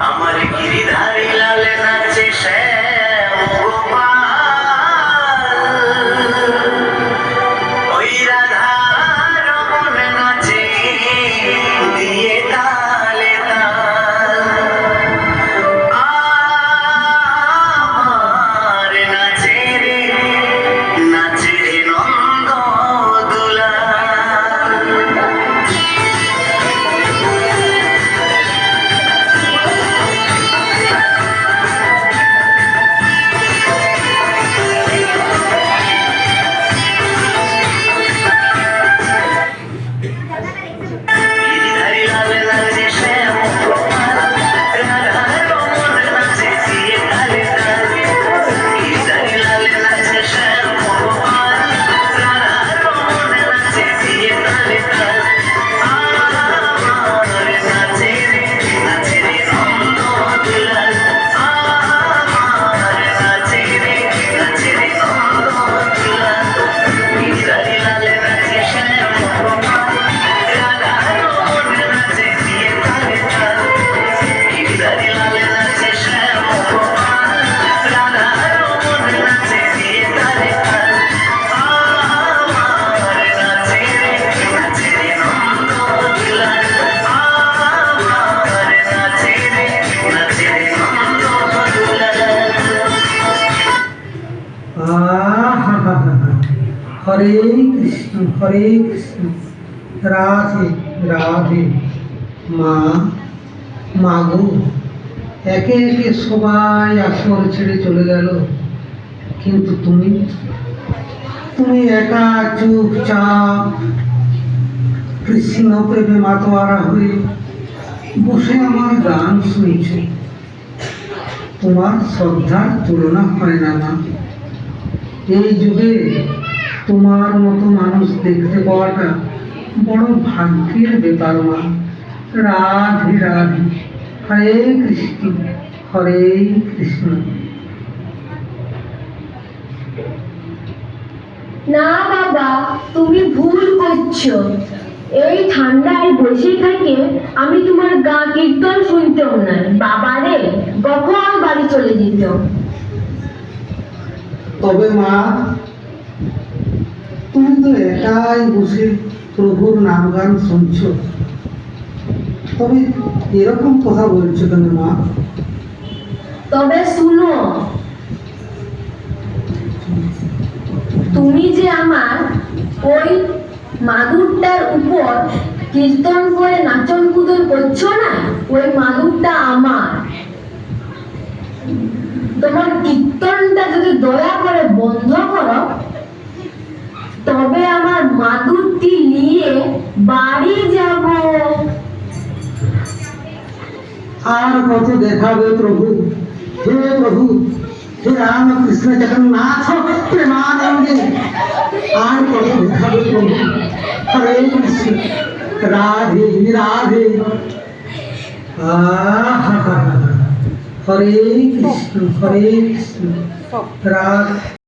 আমার গিরিধারী লাল হরে কৃষ্ণ হরে কৃষ্ণ। রাধে রাধে। মা মাগো একে একে সবাই আসর ছেড়ে চলে গেল। কিন্তু তুমি? তুমি একা চুপচাপ কৃষ্ণ প্রেমে মাতোয়ারা হয়ে বসে আমার গান শুনছো। তোমার শ্রদ্ধার তুলনা হয় না এই যুগে তোমার মতো মানুষ দেখতে পাওয়াটা বড় ভাগ্যের ব্যাপার মা। রাধে রাধে। হরে কৃষ্ণ হরে কৃষ্ণ। না বাবা তুমি ভুল করছ। এই ঠান্ডায় বসে থাকে আমি তোমার গা কীর্তন শুনতেও না বাবা রে কখন বাড়ি চলে যেত? তবে মা তুমি তো একাই বসে প্রভুর নাম গান শুনছ। তবে এরকম কথা বলছো কেন মা? তবে শুনো, তুমি যে আমার ওই মাদুরটার উপর কীর্তন করে নাচন কুদন করছ না, ওই মাদুরটা আমার। তোমার কীর্তনটা যদি দয়া করে বন্ধ করো তবে আমার মাদুরটি নিয়ে বাড়ি যাব আর কত দেখাবে প্রভু হে প্রভু হে রাম কৃষ্ণ জগন্নাথ প্রেমানন্দে আর কত দেখাবে প্রভু হরে কৃষ্ণ রাধে রাধে আহা হরে কৃষ্ণ হরে কৃষ্ণ রাধে